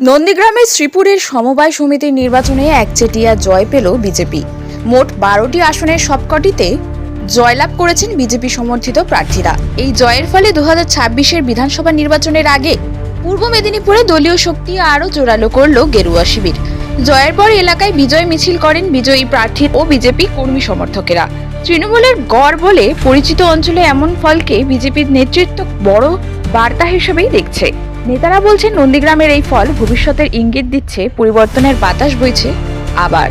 নন্দীগ্রামের শ্রীপুরের সমবায় সমিতির নির্বাচনে একচেটিয়া জয় পেল বিজেপি। মোট বারোটি আসনের সবকটিতে জয়লাভ করেছেন বিজেপি সমর্থিত প্রার্থীরা। এই জয়ের ফলে দু হাজার বিধানসভা নির্বাচনের আগে পূর্ব মেদিনীপুরে দলীয় শক্তি আরও জোরালো করল গেরুয়া শিবির। জয়ের পর এলাকায় বিজয় মিছিল করেন বিজয়ী প্রার্থী ও বিজেপি কর্মী সমর্থকেরা। তৃণমূলের গড় বলে পরিচিত অঞ্চলে এমন ফলকে বিজেপির নেতৃত্ব বড় বার্তা হিসেবেই দেখছে। নেতারা বলছেন, নন্দীগ্রামের এই ফল ভবিষ্যতের ইঙ্গিত দিচ্ছে, পরিবর্তনের বাতাস বইছে আবার।